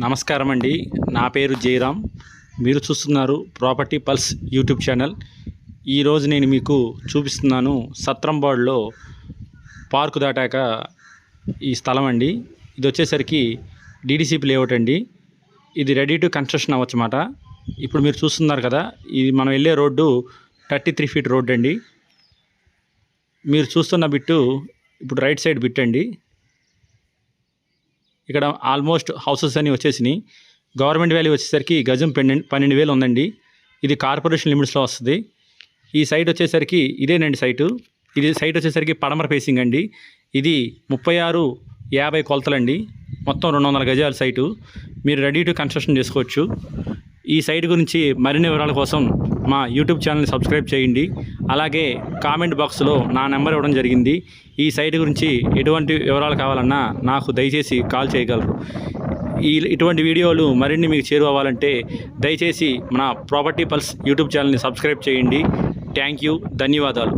నమస్కారం అండి నా పేరు జయరామ్. మీరు చూస్తున్నారు ప్రాపర్టీ పల్స్ యూట్యూబ్ ఛానల్. ఈరోజు నేను మీకు చూపిస్తున్నాను సత్రంబాడ్లో పార్కు దాటాక ఈ స్థలం అండి ఇది వచ్చేసరికి డీడీసీపీ లేఅవుట్ అండి. ఇది రెడీ టు కన్స్ట్రక్షన్ అవ్వచ్చమాట ఇప్పుడు మీరు చూస్తున్నారు కదా ఇది మనం వెళ్ళే road thirty three feet road అండి. మీరు చూస్తున్న బిట్టు ఇప్పుడు రైట్ సైడ్ బిట్ అండి. ఇక్కడ ఆల్మోస్ట్ హౌసెస్ అన్నీ వచ్చేసినాయి. గవర్నమెంట్ వాల్యూ వచ్చేసరికి గజం పన్నెండు పన్నెండు వేలు ఉందండి. ఇది కార్పొరేషన్ లిమిట్స్లో వస్తుంది. ఈ సైట్ వచ్చేసరికి ఇదేనండి సైటు. ఇది సైట్ వచ్చేసరికి పడమర ఫేసింగ్ అండి. ఇది ముప్పై ఆరు యాభై కొలతలండి. మొత్తం రెండు వందల గజాల సైటు. మీరు రెడీ టు కన్స్ట్రక్షన్ చేసుకోవచ్చు. ఈ సైట్ గురించి మరిన్ని వివరాల కోసం మా యూట్యూబ్ ఛానల్ని సబ్స్క్రైబ్ చేయండి. అలాగే కామెంట్ బాక్స్లో నా నెంబర్ ఇవ్వడం జరిగింది. ఈ సైట్ గురించి ఎటువంటి వివరాలు కావాలన్నా నాకు దయచేసి కాల్ చేయగలరు. ఈ ఇటువంటి వీడియోలు మరిన్ని మీకు చేరువవ్వాలంటే దయచేసి మన ప్రాపర్టీ పల్స్ యూట్యూబ్ ఛానల్ని సబ్స్క్రైబ్ చేయండి. Thank you. ధన్యవాదాలు.